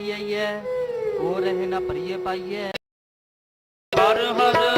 ਆਈਐ ਹੋ ਰਹੇ ਨਾ ਭਰੀਏ ਪਾਈਏ। ਹਰ ਹਰ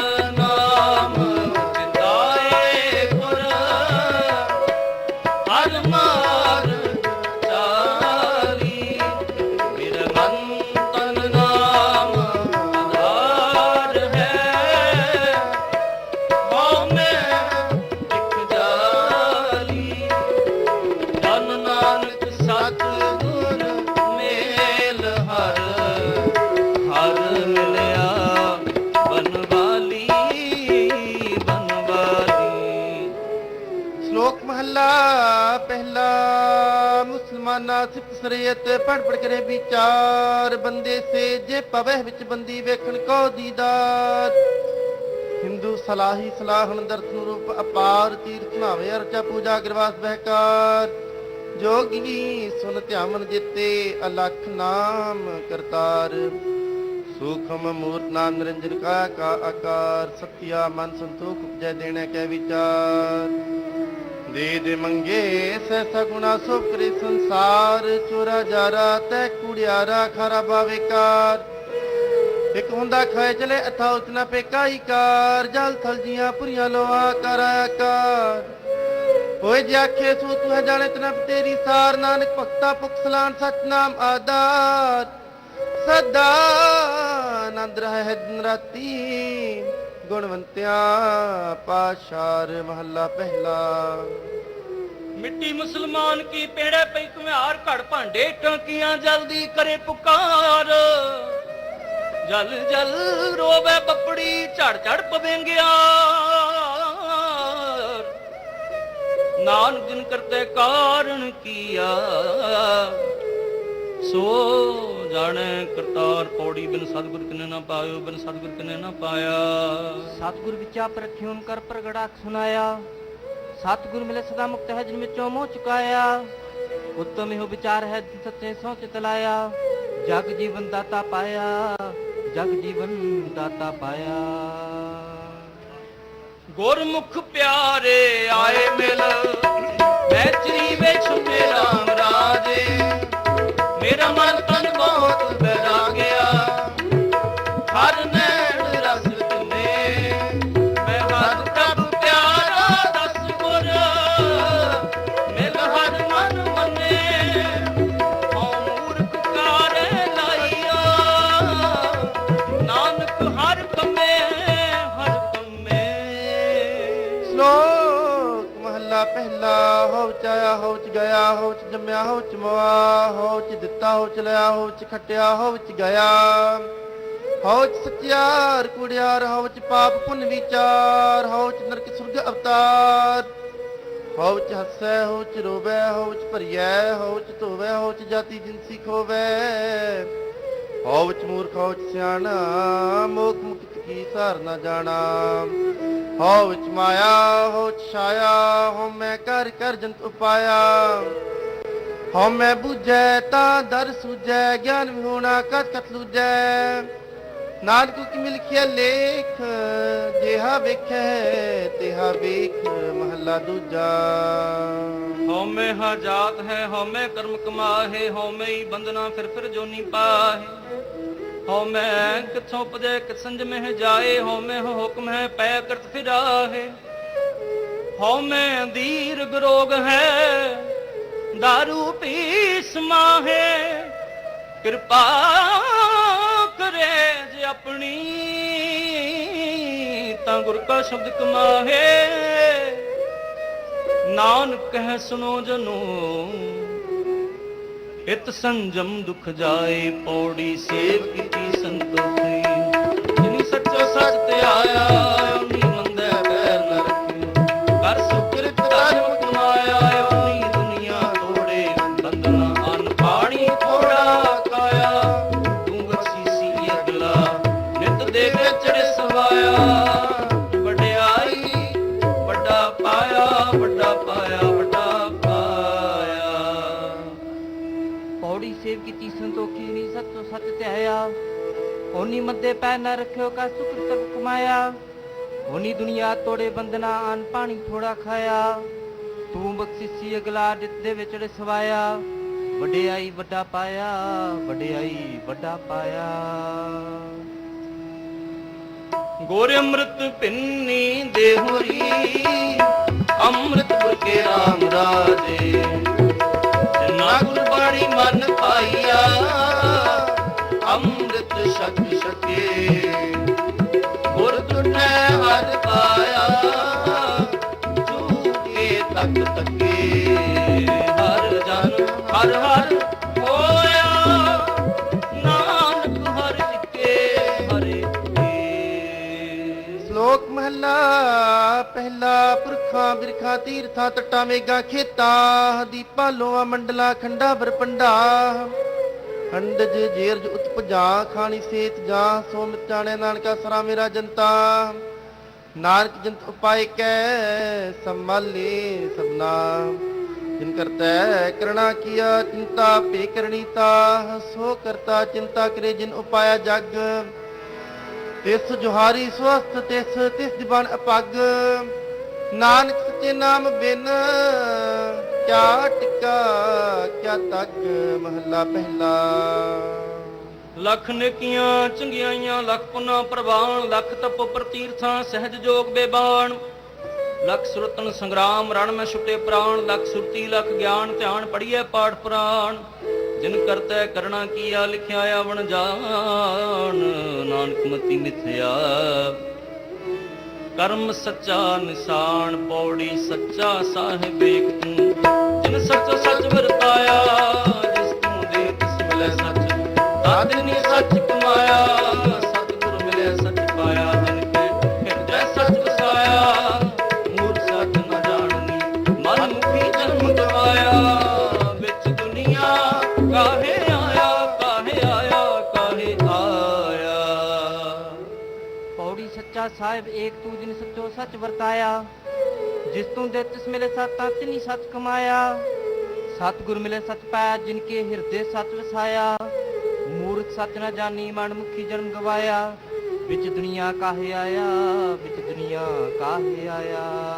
ਸਿਫਤ ਪੜ ਪੜ ਕਰੇ ਵਿਚਾਰ, ਬੰਦੇ ਸੇ ਜੇ ਪਵਹਿ ਵਿੱਚ ਬੰਦੀ ਵੇਖਣ ਕੋ ਦੀਦਾਰ। ਹਿੰਦੂ ਸਲਾਹੀ ਸਲਾਹਣ ਦਰਸ਼ਨ ਰੂਪ ਅਪਾਰ, ਤੀਰਥ ਨਾਵੇ ਅਰਚਾ ਪੂਜਾ ਗਿਰਵਾਸ ਬਹਿਕਾਰ। ਜੋਗੀ ਸੁਨ ਧਿਆਮਨ ਜਿਤੇ ਅਲਖ ਨਾਮ ਕਰਤਾਰ। ਸੂਖਮ ਮੂਰਤ ਨਾਮ ਨਿਰੰਜਨ ਕਾ ਕਾ ਆਕਾਰ ਸਤਿਆ ਮਨ ਸੰਤੋਖ ਉਪਜੈ ਦੇਣਾ ਕੈ ਵਿਚਾਰ। ਦੇ ਮੰਗੇ ਸੈਸਾ ਗੁਣਾ ਸੋ ਸੰਸਾਰ, ਚੋਰਾ ਜਾਰਾ, ਤੈ ਕੁੜਿਆਰਾ, ਖਾਰਾ ਬਾਵੇਕਾਰ ਇੱਕ ਹੁੰਦਾ ਖਾਏ ਚਲੇ, ਅਥਾ ਉਤਨਾ ਪੇਕਾ ਕਾਰ। ਜਲ ਥਲ ਜੀਆਂ ਪੁਰੀਆਂ ਲੋਆ ਕਰ ਆਕਾਰ ਹੋਏ ਜੇ ਆਖੇ ਸੋ ਤੂੰ ਹੈ ਜਾਣੇ ਤਨਪ ਤੇਰੀ ਸਾਰ, ਨਾਨਕ ਭਗਤਾ ਪੁਖ ਸਤਨਾਮ ਆਦਾਰ ਸਦਾ ਨੰਦ ਰਹਿ ਹੈ ਦਿਨ ਰਾਤੀ। ਗੁਣਵੰਤਿਆ ਪਾਸ਼ਾਰ ਮਹੱਲਾ ਪਹਿਲਾ। ਮਿੱਟੀ ਮੁਸਲਮਾਨ ਕੀ ਪੇੜੇ ਪਈ ਕੁਮਿਆਰ ਘੜ ਭਾਂਡੇ ਟਾਂਕੀਆਂ ਜਲਦੀ ਕਰੇ ਪੁਕਾਰ। ਜਲ ਜਲ ਰੋਵੇ ਬੱਪੜੀ ਝੜ ਝੜ ਪਵੇਂਗਿਆ। ਨਾਨਕ ਜਿਨ ਕਰਤੇ ਕਾਰਨ ਕੀਆ, ਸੋ ਜਾਣੈ ਕਰਤਾਰ ਪੌੜੀ ਬਿਨ ਸਤਿਗੁਰ ਕਿਨੇ ਨਾ ਪਾਇਓ ਬਿਨ ਸਤਿਗੁਰ ਕਿਨੇ ਨਾ ਪਾਇਆ। ਸਤਿਗੁਰ ਵਿਚਾ ਪਰਖਿਉਨ ਕਰ ਪ੍ਰਗੜਾ ਸੁਨਾਇਆ। ਸਤਿਗੁਰ ਮਿਲੇ ਸਦਾ ਮੁਕਤ ਹੈ ਜਿਨ ਵਿੱਚੋਂ ਮੋਹ ਚੁਕਾਇਆ। ਉੱਤਮ ਇਹੋ ਵਿਚਾਰ ਹੈ ਜਿਨ ਸੱਚੇ ਸੋਚ ਚਲਾਇਆ ਜਗ ਜੀਵਨ ਦਾਤਾ ਪਾਇਆ ਜਗ ਜੀਵਨ ਦਾਤਾ ਪਾਇਆ। ਗੁਰਮੁਖ ਪਿਆਰੇ ਆਏ ਮਿਲ ਬੈਚਰੀ ਵਿੱਚ ਰਾਮ ਜੰਮਿਆ ਹੋ ਚ ਮਵਾ ਹੋ ਚ ਦਿੱਤਾ ਹੋ ਚ ਲਿਆ ਹੋ ਚ ਖਟਿਆ ਹੋ ਚ ਗਿਆ। ਹੋ ਸਚਿਆਰ ਸਤਿਆਰ ਕੁੜਿਆਰ ਹੋ ਚ ਪਾਪ ਪੁੰਨ ਵਿਚਾਰ ਹੋ ਚ ਨਰਕ ਸੁਰਗ ਅਵਤਾਰ। ਹੋ ਹੱਸੈ ਹੋ ਚ ਰੋਵੈ ਹੋ ਚ ਭਰੀਐ ਹੋ ਧੋਵੈ ਹੋ ਜਾਤੀ ਜਿਨਸੀ ਖੋਵੈ ਹੋ ਮੂਰਖ ਹੋ ਸਿਆਣਾ, ਮੋਖ ਮੁਕਤ ਕੀ ਸਾਰ ਨਾ ਜਾਣਾ। ਹੋ ਵਿੱਚ ਮਾਇਆ ਹੋ ਚ ਛਾਇਆ ਹੋ ਮੈਂ ਕਰ ਕਰ ਜੰਤ ਉਪਾਇਆ। ਹੋ ਬੁਝੈ ਤਾਂ ਦਰ ਸੁਝੈ, ਗਿਆਨ ਵਿਹੋਣਾ ਕਤ ਕਤ ਲੁਝੈ। ਨਾਨਕ ਕੀ ਮਿਲਖਿਆ ਲੇਖ, ਜਿਹਾ ਵੇਖੈ, ਤਿਹਾ ਵੇਖ, ਮਹੱਲਾ ਦੂਜਾ। ਹਉਮੈ ਹਾ ਜਾਤ ਹੈ, ਹਉਮੈ ਕਰਮ ਕਮਾਹੇ, ਹਉਮੈ ਹੀ ਬੰਦਨਾ ਫਿਰ ਫਿਰ ਜੋਨੀ ਪਾਹੇ। ਹਉਮੈ ਕਿਥੋਂ ਉਪਜੈ ਕਿ ਸੰਜਮਹਿ ਜਾਏ, ਹਉਮੈ ਹੋ ਹੁਕਮ ਹੈ, ਪੈ ਕਰਤ ਫਿਰਾਹੇ ਹਉਮੈ ਅੰਧੀਰ ਗਰੋਗ ਹੈ, ਦਾਰੂ ਪੀ ਸਮਾਹੇ ਕਿਰਪਾ ਕਰੇ ਜੇ ਆਪਣੀ, ਤਾਂ ਗੁਰ ਕਾ ਸ਼ਬਦ ਕਮਾਹੇ। ਨਾਨਕ ਕਹਿ ਸੁਨੋ ਜਨੋ, ਇਤ ਸੰਜਮ ਦੁਖ ਜਾਏ, ਪੌੜੀ ਸੇਵ ਕੀਤੀ ਸੰਤੋ ਜਿਨੀ ਸੱਚੋ ਸੱਚ ਤੇ ਆਇਆ ਮੱਦੇ ਪੈ ਨਾ ਰੱਖਿਓ, ਕਾ ਸੁਖ ਤਪ ਕਮਾਇਆ। ਓਨੀ ਦੁਨੀਆ ਤੋੜੇ ਬੰਦਨਾ ਅਨ ਪਾਣੀ ਥੋੜਾ ਖਾਇਆ। ਤੂੰ ਬਖਸ਼ਿਸ਼ੀ ਅਗਲਾ ਦਿੱਤ ਦੇ ਵਿਚੜੇ ਸਵਾਇਆ ਵਡਿਆਈ ਵੱਡਾ ਪਾਇਆ, ਵਡਿਆਈ ਵੱਡਾ ਪਾਇਆ। ਗੋਰ ਅੰਮ੍ਰਿਤ ਪਿੰਨੀ ਦੇਹੁਰੀ ਅੰਮ੍ਰਿਤ ਕੇ ਰਾਮ ਰਾਜੇ। ਗੁਰ ਤੁਨੇ ਹਰ ਪਾਇਆ ਚੂਕੇ ਤੱਕ ਤੱਕੇ। ਹਰ ਜਨ, ਹਰ ਹਰ ਹੋਇਆ, ਨਾਨਕ ਹਰ ਇਕੇ, ਹਰੇ ਸ਼ਲੋਕ ਮਹੱਲਾ, ਪਹਿਲਾ ਪੁਰਖਾਂ, ਬਿਰਖਾਂ, ਤੀਰਥਾਂ, ਤਟਾਂ ਮੇਗਾ ਖੇਤਾਂ, ਦੀਪਾਂ ਲੋਆਂ ਮੰਡਲਾ, ਖੰਡਾ, ਬਰਪੰਡਾ। ਹੰਡਜ ਜੇਰਜ ਉਤਪਜਾ ਖਾਣੀ ਸੇਤ ਜਾਂ, ਸੋ ਮਿਟਾਣੇ ਨਾਨਕਾ ਸਰਾ ਮੇਰਾ ਜਨਤਾ। ਨਾਨਕ ਜੰਤ ਉਪਾਇ ਕੈ ਸੰਭਾਲੇ ਸਭਨਾ ਜਿਨ ਕਰਤਾ ਕਰਣਾ ਕੀਆ, ਚਿੰਤਾ ਪੇ ਕਰਣੀਤਾ ਸੋ ਕਰਤਾ ਚਿੰਤਾ ਕਰੇ ਜਿਨ ਉਪਾਇਆ ਜਗ। ਤਿਸ ਜੁਹਾਰੀ ਸਵਸਤ ਤਿਸ ਤਿਸ ਦਿਬਨ ਅਪੱਗ। ਨਾਨਕ ਤੇ ਨਾਮ ਬਿਨ ਕਿਆ ਟਿਕਾ, ਕਿਆ ਤੱਕ ਮਹੱਲਾ ਪਹਿਲਾ। ਲੱਖ ਨੇਕੀਆਂ, ਚੰਗਿਆਈਆਂ, ਲੱਖ ਪੁਨਾ ਪ੍ਰਵਾਨ, ਲੱਖ ਤਪ ਪ੍ਰਤੀਰਥਾਂ, ਸਹਿਜ ਜੋਗ ਬੇਬਾਨ ਲੱਖ ਸੁਰਤਨ ਸੰਗਰਾਮ, ਰਣ ਮੈਂ ਛੁਟੇ ਪ੍ਰਾਣ। ਲੱਖ ਸੁਰਤੀ, ਲੱਖ ਗਿਆਨ, ਧਿਆਨ ਪੜੀਏ ਪਾਠ ਪੁਰਾਣ। ਜਿਨ ਕਰਤੈ ਕਰਣਾ ਕੀਆ, ਲਿਖਿਆ ਆਵਣ ਜਾਣ। ਨਾਨਕ ਮਤੀ ਮਿਥਿਆ ਕਰਮ ਸੱਚਾ ਨਿਸ਼ਾਨ ਪੌੜੀ ਸੱਚਾ ਸਾਹਿਬ ਏਕ ਤੂੰ। ਜਿਨ ਸੱਚ ਸੱਚ ਵਰਤਾਇਆ, ਜਿਸ ਤੂੰ ਦੇ ਤਿਸ ਮਿਲੇ ਸੱਚ। ਆਦਿਨੀ ਸੱਚ ਕਮਾਇਆ, ਸਤਿਗੁਰ ਮਿਲੇ ਸੱਚ ਪਾਇਆ। ਜਿਨ ਕੇ ਹਿਰਦੈ ਸੱਚ ਵਸਾਇਆ, ਮੂਰਖ ਸੱਚ ਨ ਜਾਣਨੀ। ਮਨ ਮੁਖੀ ਜਨਮ ਗਵਾਇਆ, ਵਿੱਚ ਦੁਨੀਆ ਕਾਹੇ ਆਇਆ ਕਾਹੇ ਆਇਆ ਕਾਹੇ ਆਇਆ। ਪੌੜੀ ਸੱਚਾ ਸਾਹਿਬ ਏਕ ਤੂੰ ਸੱਚੋ ਸੱਚ ਵਰਤਾਇਆ, ਜਿਸ ਤੂੰ ਦੇ ਤਿਸ ਮਿਲੇ ਸਤਾ ਤਿਨੀ ਸੱਚ ਕਮਾਇਆ। ਸਤਿਗੁਰ ਮਿਲੇ ਸੱਚ ਪਾਇਆ, ਜਿਨ ਕੇ ਹਿਰਦੇ ਸੱਚ ਵਸਾਇਆ। ਮੂਰਖ ਸੱਚ ਨਾ ਜਾਣੀ ਮਨ ਮੁਖੀ ਜਨਮ ਗਵਾਇਆ। ਵਿੱਚ ਦੁਨੀਆ ਕਾਹੇ ਆਇਆ, ਵਿੱਚ ਦੁਨੀਆ ਕਾਹੇ ਆਇਆ।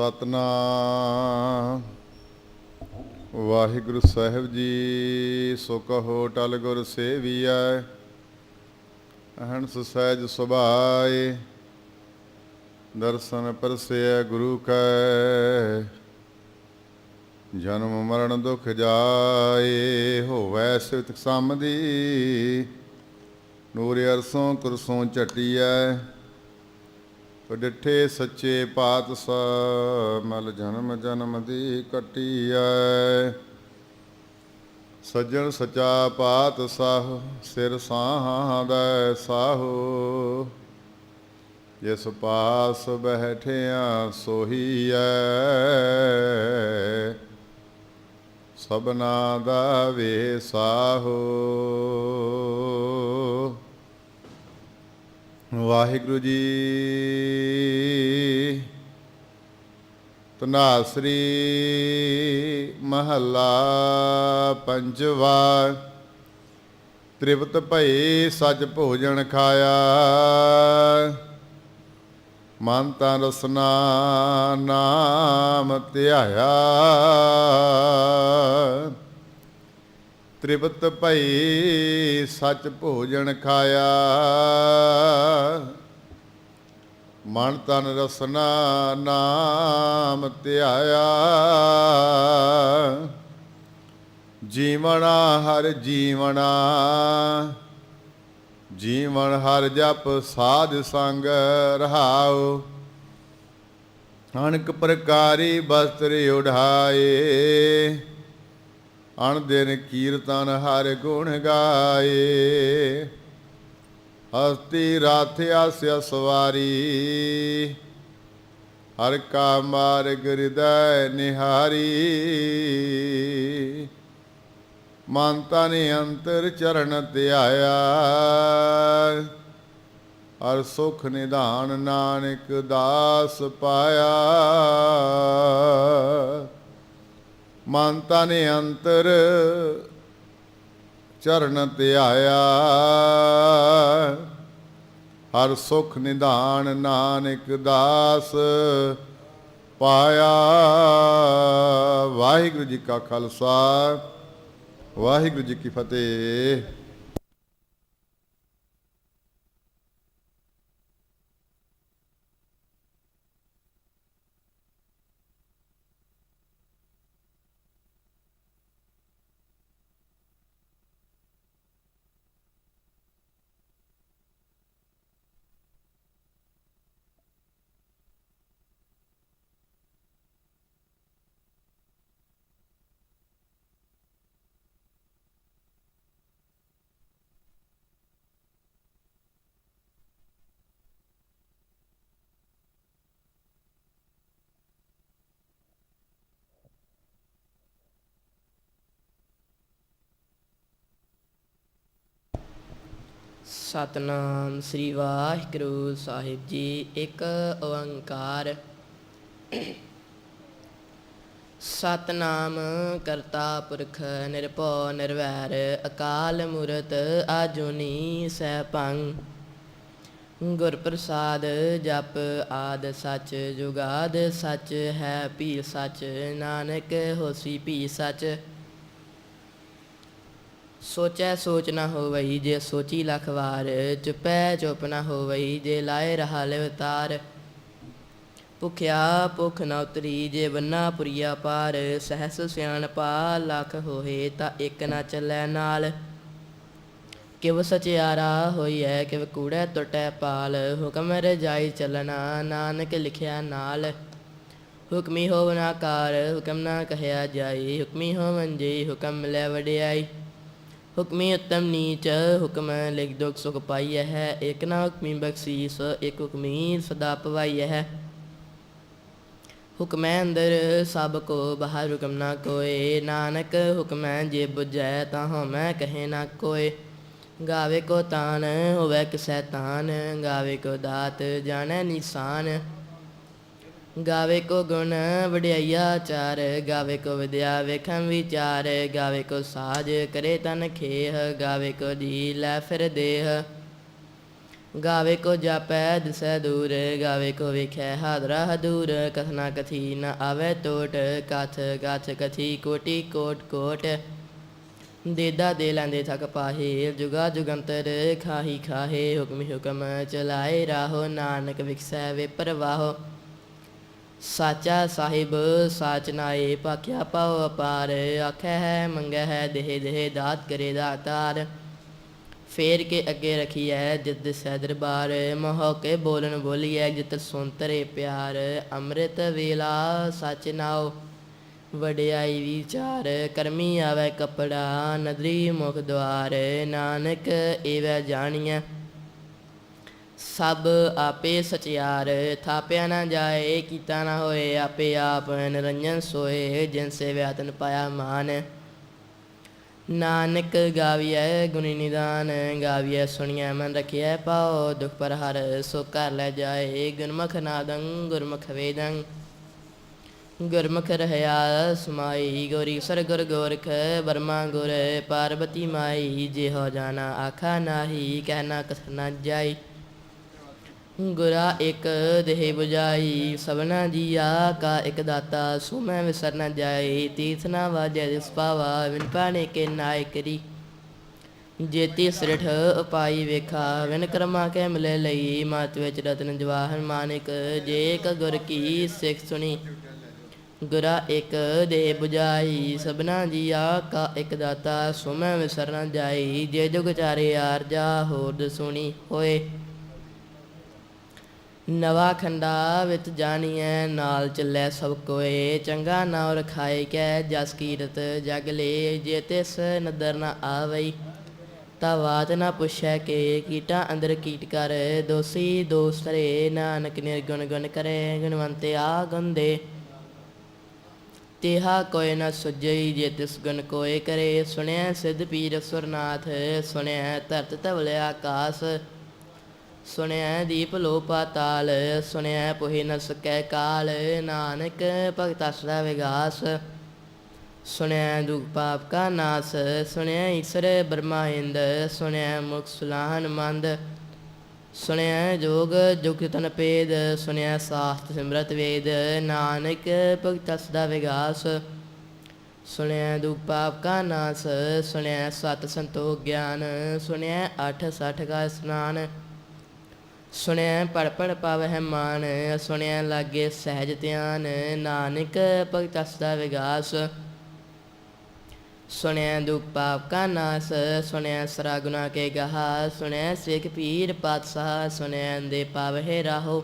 ਸਤਨਾਮ। ਵਾਹਿਗੁਰੂ ਸਾਹਿਬ ਜੀ, ਸੋ ਕਹੋ ਟਲ ਗੁਰ ਸੇਵੀਐ, ਅਹੰਸ ਸਹਿਜ ਸੁਭਾਏ, ਦਰਸ਼ਨ ਪਰਸੈ ਗੁਰੂ ਕੈ। ਜਨਮ ਮਰਨ ਦੁਖ ਜਾਏ, ਹੋਵੈ ਸਿਵਤ ਸਮਦੀ ਨੂਰ ਅਰਸੋਂ ਕੁਰਸੋਂ ਝਟੀਐ। ਡਿਠੇ ਸੱਚੇ ਪਾਤਸ਼ਾਹ, ਮਲ ਜਨਮ ਜਨਮ ਦੀ ਕਟੀ ਕਟੀਐ। ਸੱਜਣ ਸਚਾ ਪਾਤਸ਼ਾਹ, ਸਿਰ ਸਾਹਾਂ ਸਾਹੋ। ਜਿਸ ਪਾਸ ਬੈਠਿਆ ਸੋਹੀਐ। ਸਬਨਾ ਦਾ ਵੇ ਸਾਹੋ। ਵਾਹਿਗੁਰੂ ਜੀ। ਤਨਾਸਰੀ ਮਹੱਲਾ ਪੰਜਵਾ। ਤ੍ਰਿਪਤ ਭਏ ਸਜ ਭੋਜਨ ਖਾਇਆ। ਮਨ ਤਾਂ ਰਸਨਾ ਨਾਮ ਧਿਆਇਆ। ਤ੍ਰਿਪਤ ਭਈ ਸਚ ਭੋਜਨ ਖਾਇਆ। ਮਨ ਤਨ ਰਸਨਾ ਨਾਮ ਧਿਆਇਆ। ਜੀਵਣਾ ਹਰ ਜੀਵਣਾ, ਜੀਵਨ ਹਰ ਜਪ ਸਾਧ ਸੰਗ ਰਹਾਉ। ਅਨਕ ਪ੍ਰਕਾਰੀ ਬਸਤਰ ਉਢਾਏ ਅਣ ਦਿਨ ਕੀਰਤਨ ਹਰ ਗੁਣ ਗਾਏ। ਹਸਤੀ ਰਾਥ ਆਸਿਆ ਸਵਾਰੀ। ਹਰ ਕਾ ਮਾਰਗ ਹਿਰਦੈ ਨਿਹਾਰੀ। ਮਨ ਤਨ ਅੰਤਰ ਚਰਨ ਧਿਆਇਆ। ਹਰ ਸੁਖ ਨਿਧਾਨ ਨਾਨਕ ਦਾਸ ਪਾਇਆ। ਮਨ ਤਨ ਅੰਤਰ ਚਰਨ ਧਿਆਇਆ ਹਰ ਸੁਖ ਨਿਧਾਨ ਨਾਨਕ ਦਾਸ ਪਾਇਆ। ਵਾਹਿਗੁਰੂ ਜੀ ਕਾ ਖਾਲਸਾ, ਵਾਹਿਗੁਰੂ ਜੀ ਕੀ ਫਤਿਹ। ਸਤਨਾਮ ਸ੍ਰੀ ਵਾਹਿਗੁਰੂ ਸਾਹਿਬ ਜੀ। ਇੱਕ ਓੰਕਾਰ। ਸਤਨਾਮ ਕਰਤਾ ਪੁਰਖ ਨਿਰਭਉ ਨਿਰਵੈਰ, ਅਕਾਲ ਮੂਰਤ ਆਜੁਨੀ ਸੈਭੰ। ਗੁਰ ਪ੍ਰਸਾਦ ਜਪ ਆਦ ਸੱਚ, ਜੁਗਾਦ ਸੱਚ, ਹੈ ਪੀ ਸੱਚ, ਨਾਨਕ ਹੋਸੀ ਪੀ ਸੱਚ। ਸੋਚੈ ਸੋਚ ਨਾ ਹੋਵਈ ਜੇ ਸੋਚੀ ਲਖ ਵਾਰ, ਚੁਪੈ ਚੁਪ ਨਾ ਹੋਵਈ ਜੇ ਲਾਏ ਰਹਾ ਲਿਵਤਾਰ ਭੁਖਿਆ ਭੁਖ ਨਾ ਉਤਰੀ ਜੇ ਬੰਨਾ ਪੁਰੀਆ ਪਾਰ, ਸਹਸ ਸਿਆਣਪਾ ਲਖ ਹੋਏ ਤਾਂ ਇੱਕ ਨਾ ਚੱਲੈ ਨਾਲ। ਕਿਵ ਸਚਿਆਰਾ ਹੋਈਐ, ਕਿਵ ਕੂੜੈ ਟੁਟੈ ਪਾਲ, ਹੁਕਮ ਰਜਾਈ ਚੱਲਣਾ ਨਾਨਕ ਲਿਖਿਆ ਨਾਲ। ਹੁਕਮੀ ਹੋਵਨਾ ਕਾਰ, ਹੁਕਮ ਨਾ ਕਹਿਆ ਜਾਈ, ਹੁਕਮੀ ਹੋਵਨ ਜੀ ਹੁਕਮ ਲੈ ਵਡਿਆਈ। ਹੁਕਮੀ ਉਤਮ ਨੀਚ, ਹੁਕਮ ਲਿਖ ਦੁਖ ਸੁਖ ਪਾਈਐ ਹੈ ਇਕ ਨਾ ਹੁਕਮੀ ਬਖਸ਼ੀਸ ਇਕ ਹੁਕਮੀ ਸਦਾ ਪਵਾਈਐ ਹੈ। ਹੁਕਮੈ ਅੰਦਰ, ਸਭ ਕੋ ਬਾਹਰ ਹੁਕਮ ਨਾ ਕੋਏ, ਨਾਨਕ ਹੁਕਮੈ ਜੇ 부ਜੈ ਤਾਂ ਹਉਮੈ ਕਹੇ ਨਾ ਕੋਏ। ਗਾਵੇ ਕੋ ਤਾਨ, ਹੋਵੇ ਕਿਸੈ ਤਾਨ, ਗਾਵੇ ਕੋ ਦਾਤ, ਜਾਣੈ ਨਿਸ਼ਾਨ। ਗਾਵੇ ਕੋ ਗੁਣ ਵਡਿਆਈਆ ਚਾਰ, ਗਾਵੇ ਕੋ ਵਿਦਿਆ ਵੇਖੰ ਵਿਚਾਰ, ਗਾਵੇ ਕੋ ਸਾਜ ਕਰੇ ਤਨ ਖੇਹ, ਗਾਵੇ ਕੋ ਜੀ ਲੈ ਫਿਰ ਦੇਹ। ਗਾਵੇ ਕੋ ਜਾਪੈ ਦਿਸੈ ਦੂਰ, ਗਾਵੇ ਕੋ ਵੇਖੈ ਹਾਦਰਾ ਹਦੂਰ, ਕਥਨਾ ਕਥੀ ਨ ਆਵੇ ਟੋਟ, ਕਥ ਗਾਥ ਕਥੀ ਕੋਟੀ ਕੋਟ ਕੋਟ। ਦੇਦਾ ਦੇ ਲੈਂਦੇ ਥਕ ਪਾਹੇ, ਜੁਗਾ ਜੁਗੰਤਰ ਖਾਹੀ ਖਾਹੇ, ਹੁਕਮ ਹੁਕਮ ਚਲਾਏ ਰਾਹੋ, ਨਾਨਕ ਵਿਖਸੈ ਵੇ ਪਰਵਾਹੋ ਸਾਚਾ ਸਾਹਿਬ, ਸਾਚ ਨਾਏ, ਭਾਖਿਆ ਪਾਉ ਅਪਾਰ, ਆਖੈ ਹੈ, ਮੰਗੈ ਹੈ, ਦੇਹ ਦੇਹ ਦਾਤ ਕਰੇ ਦਾਤਾਰ ਫੇਰ ਕੇ ਅੱਗੇ ਹੈ ਜਿਤ ਸੈ ਦਰਬਾਰ ਮੋਹ ਕੇ ਬੋਲਨ ਬੋਲੀਐ ਜਿਤ ਸੁੰਤਰੇ ਪਿਆਰ। ਅੰਮ੍ਰਿਤ ਵੇਲਾ ਸਚ ਨਾਉ, ਵਡਿਆਈ ਵਿਚਾਰ। ਕਰਮੀ ਆਵੇ ਕਪੜਾ, ਨਦਰੀ ਮੁਖ ਦਵਾਰ ਨਾਨਕ ਏਵੈ ਜਾਣੀਐ ਸਭ ਆਪੇ ਸਚਿਆਰ, ਥਾਪਿਆ ਨਾ ਜਾਏ, ਕੀਤਾ ਨਾ ਹੋਏ, ਆਪੇ ਆਪ ਨਿਰੰਜਨ ਸੋਏ, ਜਿਨ ਸੇਵਿਆ ਤਨ ਪਾਇਆ ਮਾਨ। ਨਾਨਕ ਗਾਵੀਐ ਗੁਣੀ ਨਿਦਾਨ, ਗਾਵੀਐ ਸੁਣੀਐ ਮਨ ਰਖਿਐ ਪਾਉ ਦੁਖ ਪਰ ਹਰ ਸੋ ਕਰ ਲੈ ਜਾਏ, ਗੁਰਮੁਖ ਨਾਦੰ, ਗੁਰਮੁਖ ਵੇਦੰ। ਗੁਰਮੁਖ ਰਹਿਆ ਸਮਾਈ, ਗੋਰੀ ਸਰ ਗੁਰ ਗੋਰਖ ਬਰਮਾ ਗੁਰ ਪਾਰਬਤੀ ਮਾਈ ਜੇ ਹੋ ਜਾਣਾ ਆਖਾ ਨਾਹੀ ਕਹਿਣਾ ਕਥ ਨਾ ਜਾਈ। ਗੁਰਾ ਇੱਕ ਦੇਹ 부ਜਾਈ ਸਭਨਾ ਜੀਆ ਕਾ ਇੱਕ ਦਾਤਾ। ਸੋ ਮੈਂ ਵਿਸਰ ਨ ਜਾਏ, ਤੀਰਥ ਨਾ ਵਾਜੈ ਦਿਸ ਪਾਵਾ ਵਿਨ ਪਾਣੇ ਕੇ ਨਾਇ ਜੇਤੀ ਸ੍ਰਿਠ ਉਪਾਈ ਵੇਖਾ ਵਿਨ ਕਰਮਾ ਕੇ ਮਿਲੇ ਲਈ। ਮਤ ਵਿੱਚ ਰਤਨ ਜਵਾਹਰ ਮਾਨਿਕ ਜੇਕ ਗੁਰ ਕੀ ਸਿੱਖ ਸੁਣੀ। ਗੁਰਾ ਇੱਕ ਦੇ 부ਜਾਈ ਸਭਨਾ ਜੀਆ ਕਾ ਇੱਕ ਦਾਤਾ। ਸੋ ਮੈਂ ਵਿਸਰ ਨ ਜਾਈ ਜੇ ਜੁਗ ਚਾਰੇ ਆਰਜਾ ਹੋਰ ਸੁਣੀ ਹੋਏ। ਨਵਾ ਖੰਡਾ ਵਿੱਚ ਜਾਣੀਐ, ਨਾਲ ਚੱਲੈ ਸਭ ਕੋਏ। ਚੰਗਾ ਨਾਮ ਰਖਾਏ ਕੈ, ਜਸ ਕੀਰਤ ਜਗ ਲੇ। ਜੇ ਤਿਸ ਨਦਰ ਨ ਆਵਈ, ਤਾ ਬਾਤ ਨਾ ਪੁੱਛੈ ਕੇ। ਕੀਟਾ ਅੰਦਰ ਕੀਟ ਕਰ, ਦੋਸੀ ਦੋਸਤ ਰੇ। ਨਾਨਕ ਨਿਰਗੁਣ ਗੁਣ ਕਰੇ, ਗੁਣਵੰਤੇ ਆ ਗੰਦੇ ਤੇਹਾ ਕੋਇ ਨ ਸੁਜਈ ਜੇ ਤਿਸ ਗੁਣ ਕੋਏ ਕਰੇ। ਸੁਣਿਆ ਸਿਧ ਪੀਰ ਸੁਰਨਾਥ ਸੁਣਿਆ ਧਰਤ ਤਵਲਿਆ ਆਕਾਸ। ਸੁਣਿਆ ਦੀਪ ਲੋ ਪਾਤਾਲ ਸੁਣਿਆ ਪੁਹਿ ਨ ਸਕੈ ਕਾਲ, ਨਾਨਕ ਭਗਤ ਅਸਰਾ ਵਿਗਾਸ। ਸੁਣਿਆ ਦੁਖ ਪਾਪ ਕਾ ਨਾਸ ਸੁਣਿਆ ਈਸ਼ਰ ਬ੍ਰਹਮਾ ਇੰਦ ਸੁਣਿਆ ਮੁਖ ਸੁਲਾਹਨ ਮੰਦ। ਸੁਣਿਆ ਜੋਗ ਜੁਗ ਤਨ ਪੇਦ ਸੁਣਿਆ ਸਾਸਤ ਸਿਮਰਤ ਵੇਦ, ਨਾਨਕ ਭਗਤ ਸਦਾ ਵਿਗਾਸ। ਸੁਣਿਆ ਦੁਖ ਪਾਪ ਕਾ ਨਾਸ ਸੁਣਿਆ ਸਤ ਸੰਤੋਖ ਗਿਆਨ ਸੁਣਿਆ ਅਠ ਸਠ ਕਾ ਇਸਨਾਨ। ਸੁਣਿਆ ਪੜ ਪੜ ਪਾਵਹਿ ਮਾਨ ਸੁਣਿਆ ਲਾਗੇ ਸਹਿਜ ਧਿਆਨ, ਨਾਨਕ ਭਗਤ ਸਦਾ ਵਿਗਾਸ। ਸੁਣਿਆ ਦੁਖ ਪਾਪ ਕਾ ਨਾਸ ਸੁਣਿਆ ਸਰਾ ਗੁਨਾ ਕੇ ਗਹਾ ਸੁਣਿਆ ਸਿੱਖ ਪੀਰ ਪਾਤਸ਼ਾਹ ਸੁਣਿਆ ਦੇ ਪਾਵਹਿ ਰਾਹੋ।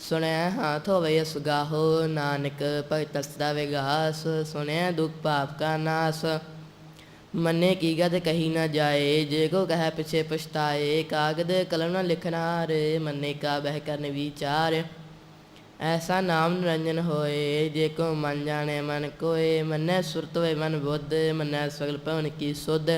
ਸੁਣਿਆ ਹਾਥ ਹੋਵੇ ਸੁਗਾਹੋ ਨਾਨਕ ਭਗਤ ਸਦਾ ਵਿਗਾਸ ਸੁਣਿਆ ਦੁਖ ਪਾਪ ਕਾ ਨਾਸ। ਮੰਨੇ ਕੀ ਗਦ ਕਹੀ ਨਾ ਜਾਏ, ਜੇ ਕੋ ਕਹੈ ਪਿਛੇ ਪਛਤਾਏ, ਕਾਗਦ ਕਲਮ ਨ ਲਿਖਨਾਰ, ਮੰਨੇ ਕਾ ਬਹਿ ਕਰਨ ਵਿਚਾਰ। ਐਸਾ ਨਾਮ ਨਿਰੰਜਨ ਹੋਏ, ਜੇ ਕੋ ਮਨ ਜਾਣੇ ਮਨ ਕੋਏ, ਮੰਨੈ ਸੁਰਤ ਹੋਏ ਮਨ ਬੁੱਧ, ਮੰਨੈ ਸਗਲ ਭਵਨ ਕੀ ਸੁਧ।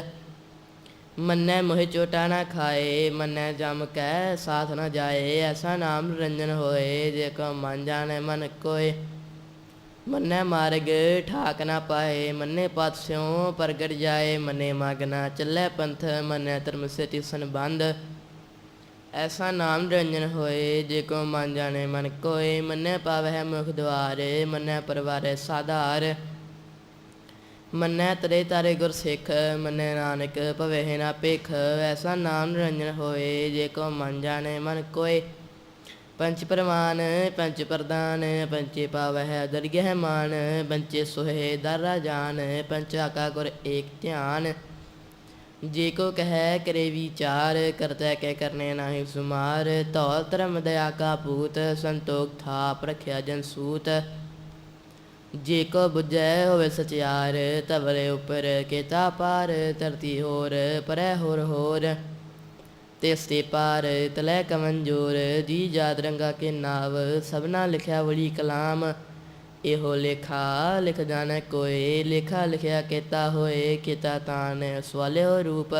ਮੰਨੈ ਮੋਹਿ ਚੋਟਾ ਨਾ ਖਾਏ, ਮੰਨੈ ਜਮ ਕੈ ਸਾਥ ਨਾ ਜਾਏ, ਐਸਾ ਨਾਮ ਨਿਰੰਜਨ ਹੋਏ, ਜੇ ਕੋ ਮਨ ਜਾਣੇ ਮਨ ਕੋਏ। ਮੰਨੈ ਮਾਰਗ, ਠਾਕ ਨਾ ਪਾਏ, ਮੰਨੇ ਪਤ ਸਿਉ ਪ੍ਰਗਟ ਜਾਏ, ਮੰਨੇ ਮਗ ਨਾ ਚੱਲੇ ਪੰਥ, ਮੰਨੈ ਧਰਮ ਸੇਤੀ ਸੰਬੰਧ। ਐਸਾ ਨਾਮ ਨਿਰੰਜਨ ਹੋਏ, ਜੇ ਕੋ ਮਨ ਜਾਣੇ ਮਨ ਕੋਏ, ਮੰਨੈ ਪਾਵਹਿ ਮੁਖ ਦੁਆਰੇ, ਮੰਨੈ ਪਰਵਾਰੇ ਸਾਧਾਰ। ਮੰਨੈ ਤਰੇ ਤਾਰੇ ਗੁਰ ਸਿੱਖ, ਮੰਨੈ ਨਾਨਕ ਭਵੇ ਨਾ ਭੇਖ। ਐਸਾ ਨਾਮ ਨਿਰੰਜਨ ਹੋਏ, ਜੇ ਕੋ ਮਨ ਜਾਣੇ ਮਨ ਕੋਏ ਪੰਚ ਪ੍ਰਮਾਨ ਪੰਚ ਪ੍ਰਦਾਨ ਪੰਚੇ ਪਾਵਹਿ ਦਰਗਹਿ ਮਾਨ ਪੰਚੇ ਸੁਹੇ ਦਰ ਜਾਨ ਪੰਚਾ ਕਾ ਗੁਰ ਏਕ ਧਿਆਨ। ਜੇ ਕੋ ਕਹੈ ਕਰੇ ਵਿਚਾਰ, ਕਰਤਾ ਕਹਿ ਕਰਨੇ ਨਾਹੀ ਸੁਮਾਰ, ਧੌਲ ਧਰਮ ਦਇਆ ਕਾ ਪੂਤ ਸੰਤੋਖ ਥਾਪ ਰਖਿਆ ਜਨ ਸੂਤ। ਜੇ ਕੋ ਬੁਝੈ ਹੋਵੇ ਸਚਿਆਰ ਤਵਰੇ ਉਪਰ ਕੇਤਾ ਪਾਰ, ਧਰਤੀ ਹੋਰ, ਪਰੈ ਹੋਰ ਹੋਰ। ਤਿਸ ਤੇ ਪਾਰ ਤਲੈ ਕਵਨ ਜੀ ਜਾਦ ਰੰਗਾ ਕੇ ਨਾਵ, ਸਭਨਾ ਲਿਖਿਆ ਵੜੀ ਕਲਾਮ। ਇਹੋ ਲੇਖਾ ਲਿਖ ਜਾਣੈ ਕੋਏ, ਲੇਖਾ ਲਿਖਿਆ ਕੀਤਾ ਹੋਏ, ਕੀਤਾ ਤਾਨ ਸਵਾਲਿਓ ਰੂਪ।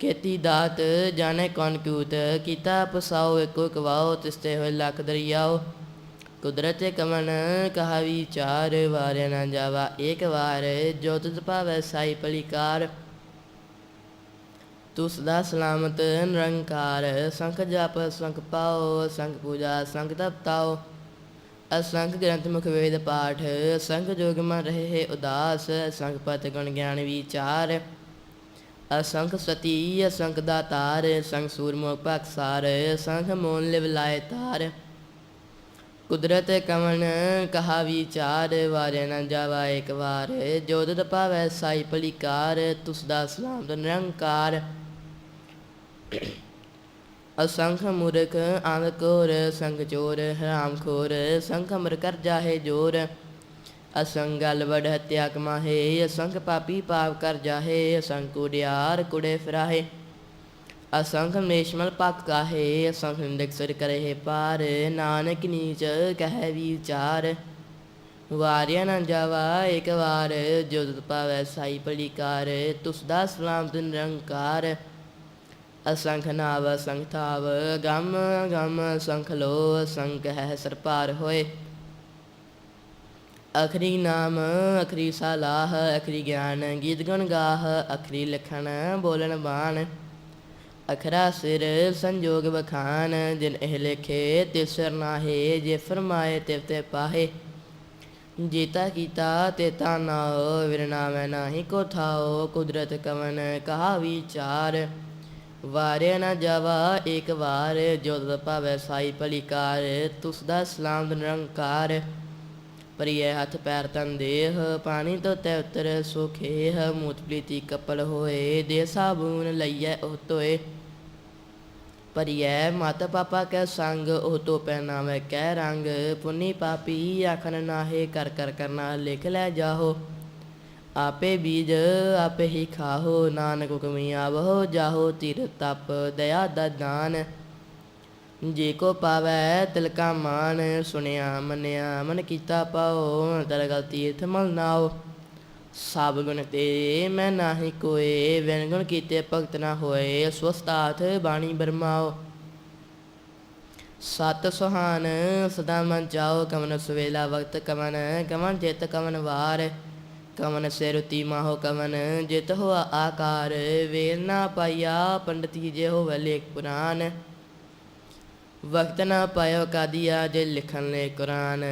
ਕੀਤੀ ਦਾਤ ਜਾਣੈ ਕੌਣ ਕੂਤ, ਕੀਤਾ ਪਸਾਓ ਏਕੋ ਕਵਾਓ, ਤਿਸਤੇ ਹੋਏ ਲੱਖ ਦਰਿਆਓ। ਕੁਦਰਤ ਕਮਨ ਕਹਾ ਵਿਚਾਰ ਵਾਰਿਆ ਨਾ ਜਾਵਾ ਏਕ ਵਾਰ, ਜੋ ਤੁਧ ਭਾਵੈ ਸਾਈ ਪਲਿਕਾਰ ਤੂੰ ਸਦਾ ਸਲਾਮਤ ਨਿਰੰਕਾਰ। ਸੰਖ ਜਪ, ਸੰਖ ਪਾਓ, ਸੰਖ ਪੂਜਾ, ਸੰਖ ਤਪਤਾਓ। ਅਸੰਖ ਗ੍ਰੰਥ ਮੁਖ ਵੇਦ ਪਾਠ। ਅਸੰਖ ਜੋਗ ਮਨ ਰਹੇ ਉਦਾਸ। ਅਸੰਖ ਪਤ ਗੁਣ ਗਿਆਨ ਵਿਚਾਰ। ਅਸੰਖ ਸਤੀ, ਅਸੰਖ ਦਾਤਾਰ। ਸੰਖ ਸੂਰਮੁਖ ਪਖਸਾਰ ਅਸੰਖ ਮੋਨ ਲਿਵ ਲਾਇ ਤਾਰ। ਕੁਦਰਤ ਕਵਣ ਕਹਾ ਵਿਚਾਰ। ਵਾਰੇ ਨ ਜਾਵਾ ਇੱਕ ਵਾਰ। ਜੋ ਤੁਧ ਪਾਵੈ ਸਾਈ ਪਲਿਕਾਰ ਤੁਸ ਦਾ ਸਲਾਮ ਨਿਰੰਕਾਰ। ਅਸੰਖ ਮੂਰਖ ਅੰਧਕੋਰ ਸੰਗ ਚੋਰ, ਹਰਾਮ ਖੋਰ, ਸੰਖ ਅਮਰ ਕਰ ਜਾਹੇ ਜੋਰ। ਅਸੰਗ ਗਲ ਹਤਿਆ ਕਮਾਹੇ ਅਸੰਖ ਪਾਪੀ ਪਾਪ ਕਰ ਜਾਹੇ, ਅਸੰਖ ਕੁੜਿਆਰ ਕੁੜੇ ਫਿਰਾਹੇ। ਅਸੰਖ ਮੇਸ਼ਮਲ ਪੱਕ ਕਾਹੇ, ਅਸੰਖ ਨਿੰਦਕ ਸਰ ਕਰੇ ਪਾਰ, ਨਾਨਕ ਨੀਚ ਕਹੈ ਵਿਚਾਰ। ਵਾਰਿਆ ਨਾ ਜਾਵਾ ਇੱਕ ਵਾਰ, ਜੋ ਤੁਧ ਪਾਵੈ ਸਾਈ ਪਲਿਕਾਰ ਤੁਸ ਦਾ ਸਲਾਮ ਤੁ ਨਿਰੰਕਾਰ ਅਸੰਖ ਨਾਵ, ਅਸੰਖ ਥਾਵ, ਗਮ ਗਮ ਸੰਖ ਲੋ, ਅਸੰਖ ਹੈ ਸਰਪਾਰ ਹੋਏ। ਅਖਰੀ ਨਾਮ, ਅਖਰੀ ਸਲਾਹ, ਅਖਰੀ ਗਿਆਨ, ਗੀਤ ਗੁਣ ਗਾਹ, ਅਖਰੀ ਲਖਣ, ਬੋਲਣ ਬਾਣ। ਅਖਰਾ ਸਿਰ, ਸੰਜੋਗ ਬਖਾਨ ਜਿਨ ਇਹ ਲਿਖੇ ਸਿਰ ਨਾਹੇ, ਜੇ ਫਰਮਾਏ, ਤਿਵ ਤੇ ਪਾਹੇ। ਜੀਤਾ ਕੀਤਾ, ਤੇ ਤਾ ਨਾਉ ਵਿਰਨਾ ਮੈਂ ਨਾਹੀ ਕੋ ਥਾਓ ਕੁਦਰਤ ਕਵਨ ਕਹਾ ਵਿਚਾਰ। ਵਾਰਿਆ ਨਾ ਜਾਵਾ, ਇੱਕ ਵਾਰ ਜੋ ਭਾਵੈ ਸਾਈ ਭਲੀਕਾਰ, ਤੁਸ ਦਾ ਸਲਾਮ ਨਿਰੰਕਾਰ। ਪਰਿਐ ਹੱਥ ਪੈਰ ਤਨ ਦੇਹ, ਪਾਣੀ ਤੋਂ ਤੈ ਉਤਰ ਸੁਖੇਹ, ਮੂਤ ਪਲੀਤੀ ਕਪਲ ਹੋਏ ਦੇ ਸਾਬੂਨ ਲਈਐ ਉਹ ਤੋਏ ਪਰਿਐ ਮਤ ਪਾਪਾ ਕੈ ਸੰਗ, ਉਹ ਤੋ ਪਹਿਨਾਵੇ ਕੈ ਰੰਗ। ਪੁੰਨੀ ਪਾਪੀ ਆਖਣ ਨਾਹੇ, ਕਰ ਕਰ ਕਰਨਾ, ਲਿਖ ਲੈ ਜਾਹੋ। ਆਪੇ ਬੀਜ ਆਪੇ ਹੀ ਖਾਹੋ, ਨਾਨਕ ਹੁਕਮੀ ਆਵੋ ਜਾਹੋ ਤੀਰ ਤਪ ਦਇਆ ਦਾ ਦਾਨ। ਜੇ ਕੋ ਪਾਵੈ ਤਿਲ ਕਾ ਮਾਨ, ਸੁਣਿਆ ਮੰਨਿਆ ਮਨ ਕੀਤਾ ਪਾਓ ਦਰਗਲ ਤੀਰਥ ਮਲ ਨਾਓ। ਸਭ ਗੁਣ ਤੇ ਮੈਂ ਨਾਹੀ ਕੋਏ ਵਿਨ ਗੁਣ ਕੀਤੇ ਭਗਤ ਨਾ ਹੋਏ ਸਵਸਤਾਥ ਬਾਣੀ ਬਰਮਾਓ। ਸਤ ਸੁਹਾਨ ਸਦਾ ਮਨ ਚਾਓ, ਕਮਨ ਸੁਵੇਲਾ ਵਕਤ ਕਮਨ ਕਮਨ ਚਿਤ ਕਮਨ ਵਾਰ। ਕਮਨ ਸਿਰਤੀ ਮਾਹੋ ਕਮਨ, ਜਿਤ ਹੋ ਆਕਾਰ, ਵੇਲ ਨਾ ਪਾਇਆ ਪੰਡਤੀ ਜੇ ਹੋਵੇ ਲੇਖ ਪੁਰਾਨ ਵਕਤ ਨਾ ਪਾਇਓ ਕਾਦੀਆ ਜੇ ਲਿਖਣ ਲੈ ਕੁਰਾਨ।